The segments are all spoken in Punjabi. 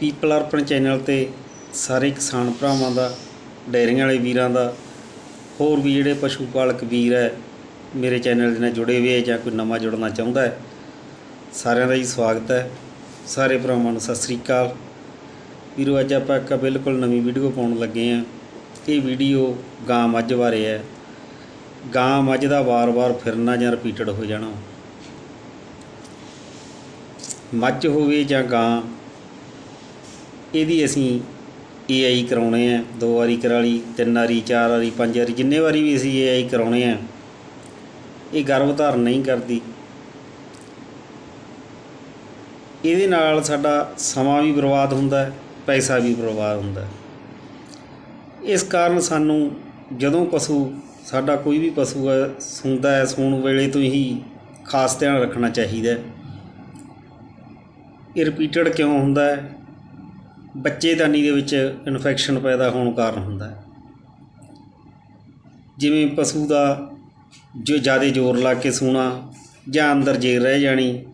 ਪੀਪਲ ਅਰਪਣ ਚੈਨਲ ਤੇ ਸਾਰੇ ਕਿਸਾਨ ਭਰਾਵਾਂ ਦਾ, ਡੇਅਰੀਆਂ ਵਾਲੇ ਵੀਰਾਂ ਦਾ, ਹੋਰ ਵੀ ਜਿਹੜੇ ਪਸ਼ੂ ਪਾਲਕ ਵੀਰ ਹੈ, ਮੇਰੇ ਚੈਨਲ ਦੇ ਨਾਲ ਜੁੜੇ ਹੋਏ ਜਾਂ ਕੋਈ ਨਵਾਂ ਜੁੜਨਾ ਚਾਹੁੰਦਾ ਹੈ, ਸਾਰਿਆਂ ਦਾ ਜੀ ਸਵਾਗਤ ਹੈ। ਸਾਰੇ ਭਰਾਵਾਂ ਨੂੰ ਸਤਿ ਸ੍ਰੀ ਅਕਾਲ। ਵੀਰੋ, ਅੱਜ ਆਪਾਂ ਇੱਕ ਬਿਲਕੁਲ ਨਵੀਂ ਵੀਡੀਓ ਪਾਉਣ ਲੱਗੇ ਹਾਂ। ਇਹ ਵੀਡੀਓ ਗਾਂ ਮੱਝ ਬਾਰੇ ਹੈ। ਗਾਂ ਮੱਝ ਦਾ ਵਾਰ-ਵਾਰ ਫਿਰਨਾ ਜਾਂ ਰਿਪੀਟਡ ਹੋ ਜਾਣਾ। ਮੱਝ ਹੋਵੇ ਜਾਂ ਗਾਂ ਇਹਦੀ ਅਸੀਂ ਏਆਈ ਕਰਾਉਣੇ ਆ। ਦੋ ਵਾਰੀ ਕਰਾ ਲਈ, ਤਿੰਨ ਵਾਰੀ, ਚਾਰ ਵਾਰੀ, ਪੰਜ ਵਾਰੀ, ਜਿੰਨੇ ਵਾਰੀ ਵੀ ਅਸੀਂ ਏਆਈ ਕਰਾਉਣੇ ਆ, ਇਹ ਗਰਭ ਧਾਰਨ ਨਹੀਂ ਕਰਦੀ। ਇਹਦੇ ਨਾਲ ਸਾਡਾ ਸਮਾਂ ਵੀ ਬਰਬਾਦ ਹੁੰਦਾ ਪੈਸਾ ਵੀ ਬਰਬਾਦ ਹੁੰਦਾ ਇਸ ਕਾਰਨ ਸਾਨੂੰ ਜਦੋਂ ਪਸ਼ੂ, ਸਾਡਾ ਕੋਈ ਵੀ ਪਸ਼ੂ ਹੈ, ਸੁੰਦਾ ਹੈ, ਸੂਣ ਵੇਲੇ ਤੋਂ ਹੀ ਖਾਸ ਧਿਆਨ ਰੱਖਣਾ ਚਾਹੀਦਾ ਹੈ। ਇਹ ਰਿਪੀਟਡ ਕਿਉਂ ਹੁੰਦਾ ਹੈ? ਬੱਚੇਦਾਨੀ ਦੇ ਵਿੱਚ ਇਨਫੈਕਸ਼ਨ ਪੈਦਾ ਹੋਣ ਕਾਰਨ ਹੁੰਦਾ ਹੈ। ਜਿਵੇਂ ਪਸ਼ੂ ਦਾ ਜੋ ਜ਼ਿਆਦਾ ਜ਼ੋਰ ਲਾ ਕੇ ਸੂਣਾ ਜਾਂ ਅੰਦਰ ਜੇਰ ਰਹਿ ਜਾਣੀ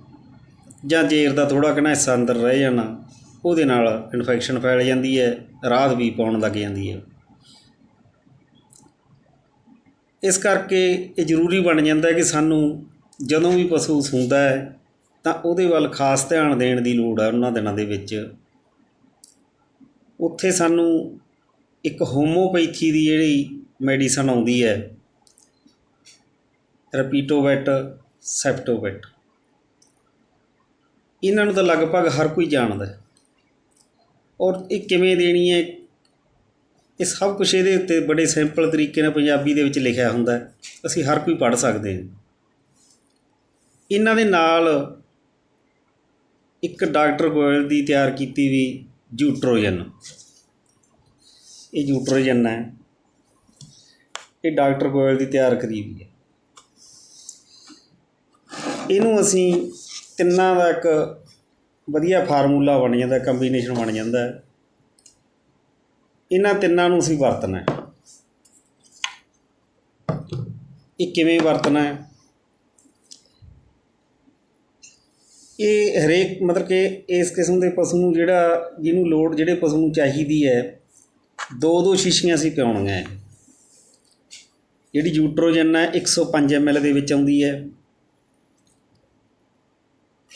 ਜਾਂ ਜੇਰ ਦਾ ਥੋੜਾ ਕਿਨਾ ਹਿੱਸਾ ਅੰਦਰ ਰਹਿ ਜਾਣਾ, ਉਹਦੇ ਨਾਲ ਇਨਫੈਕਸ਼ਨ ਫੈਲ ਜਾਂਦੀ ਹੈ ਰਾਤ ਵੀ ਪਾਉਣ ਲੱਗ ਜਾਂਦੀ ਹੈ। ਇਸ ਕਰਕੇ ਇਹ ਜ਼ਰੂਰੀ ਬਣ ਜਾਂਦਾ ਹੈ ਕਿ ਸਾਨੂੰ ਜਦੋਂ ਵੀ ਪਸ਼ੂ ਸੂੰਦਾ ਹੈ ਤਾਂ ਉਹਦੇ ਵੱਲ ਖਾਸ ਧਿਆਨ ਦੇਣ ਦੀ ਲੋੜ ਹੈ ਉਹਨਾਂ ਦਿਨਾਂ ਦੇ ਵਿੱਚ। ਉੱਥੇ ਸਾਨੂੰ ਇੱਕ ਹੋਮੋਪੈਥੀ ਦੀ ਜਿਹੜੀ ਮੈਡੀਸਨ ਆਉਂਦੀ ਹੈ, ਰੈਪੀਟੋਵੈਟ, ਸੈਪਟੋਵੈਟ। ਇਹਨਾਂ ਨੂੰ ਤਾਂ ਲਗਭਗ ਹਰ ਕੋਈ ਜਾਣਦਾ ਹੈ। ਔਰ ਇਹ ਕਿਵੇਂ ਦੇਣੀ ਹੈ, ਇਹ ਸਭ ਕੁਝ ਇਹਦੇ ਉੱਤੇ ਬੜੇ ਸਿੰਪਲ ਤਰੀਕੇ ਨਾਲ ਪੰਜਾਬੀ ਦੇ ਵਿੱਚ ਲਿਖਿਆ ਹੁੰਦਾ ਹੈ। ਅਸੀਂ ਹਰ ਕੋਈ ਪੜ੍ਹ ਸਕਦੇ ਹਾਂ। ਇਹਨਾਂ ਦੇ ਨਾਲ ਇੱਕ ਡਾਕਟਰ ਗੋਇਲ ਦੀ ਤਿਆਰ ਕੀਤੀ ਵੀ ਜੂਟਰੋਜਨ ਇਹ ਜੂਟਰੋਜਨ ਹੈ। ਇਹ ਡਾਕਟਰ ਗੋਇਲ ਦੀ ਤਿਆਰ ਕਰੀ ਵੀ ਹੈ। ਇਹਨੂੰ ਅਸੀਂ ਤਿੰਨਾਂ ਦਾ ਇੱਕ ਵਧੀਆ ਫਾਰਮੂਲਾ ਬਣ ਜਾਂਦਾ ਕੰਬੀਨੇਸ਼ਨ ਬਣ ਜਾਂਦਾ ਹੈ। ਇਹਨਾਂ ਤਿੰਨਾਂ ਨੂੰ ਅਸੀਂ ਵਰਤਣਾ ਹੈ। ਇਹ ਕਿਵੇਂ ਵਰਤਣਾ ਹੈ? ਇਹ ਹਰੇਕ ਮਤਲਬ ਕਿ ਇਸ ਕਿਸਮ ਦੇ ਪਸ਼ੂ ਨੂੰ ਜਿਹੜਾ ਜਿਹਨੂੰ ਲੋੜ ਜਿਹੜੇ ਪਸ਼ੂ ਨੂੰ ਚਾਹੀਦੀ ਹੈ, ਦੋ ਦੋ ਸ਼ੀਸ਼ੀਆਂ ਅਸੀਂ ਪਿਆਉਣੀਆਂ ਹੈ। ਜਿਹੜੀ ਯੂਟਰੋਜਨ ਹੈ 105 ml ਦੇ ਵਿੱਚ ਆਉਂਦੀ ਹੈ।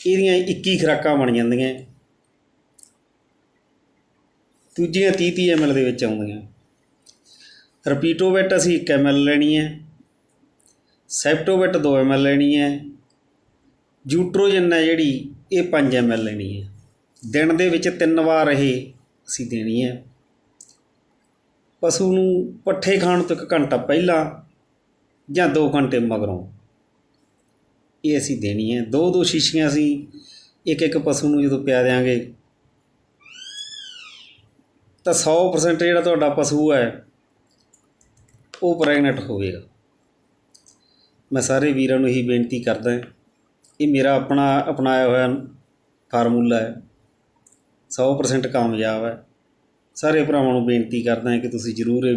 ਇਹਦੀਆਂ 21 ਖੁਰਾਕਾਂ ਬਣ ਜਾਂਦੀਆਂ ਦੂਜੀਆਂ 30 30 ml ਦੇ ਵਿੱਚ ਆਉਂਦੀਆਂ ਰਪੀਟੋਵੈਟ ਅਸੀਂ 1 ml ਲੈਣੀ ਹੈ। ਸੈਪਟੋਵੈਟ 2 ml ਲੈਣੀ ਹੈ। ਜੂਟਰੋਜਨ ਹੈ ਜਿਹੜੀ, ਇਹ 5 ml ਲੈਣੀ ਹੈ। ਦਿਨ ਦੇ ਵਿੱਚ ਤਿੰਨ ਵਾਰ ਇਹ ਅਸੀਂ ਦੇਣੀ ਹੈ। ਪਸ਼ੂ ਨੂੰ ਪੱਠੇ ਖਾਣ ਤੋਂ ਇੱਕ ਘੰਟਾ ਪਹਿਲਾਂ ਜਾਂ 2 ਘੰਟੇ ਮਗਰੋਂ ਇਹ ਅਸੀਂ ਦੇਣੀ ਹੈ। ਦੋ ਦੋ ਸ਼ੀਸ਼ੀਆਂ ਅਸੀਂ ਇੱਕ ਇੱਕ ਪਸ਼ੂ ਨੂੰ ਜਦੋਂ ਪਿਆ ਦਿਆਂਗੇ, ਤਾਂ 100% ਜਿਹੜਾ ਤੁਹਾਡਾ ਪਸ਼ੂ ਹੈ, ਉਹ ਪ੍ਰੈਗਨੈਂਟ ਹੋਵੇਗਾ। ਮੈਂ ਸਾਰੇ ਵੀਰਾਂ ਨੂੰ ਇਹੀ ਬੇਨਤੀ ਕਰਦਾ ਇਹ ਮੇਰਾ ਆਪਣਾ ਅਪਣਾਇਆ ਹੋਇਆ ਫਾਰਮੂਲਾ ਹੈ। 100% ਕਾਮਯਾਬ ਹੈ। ਸਾਰੇ ਭਰਾਵਾਂ ਨੂੰ ਬੇਨਤੀ ਕਰਦਾ ਕਿ ਤੁਸੀਂ ਜ਼ਰੂਰ ਇਹ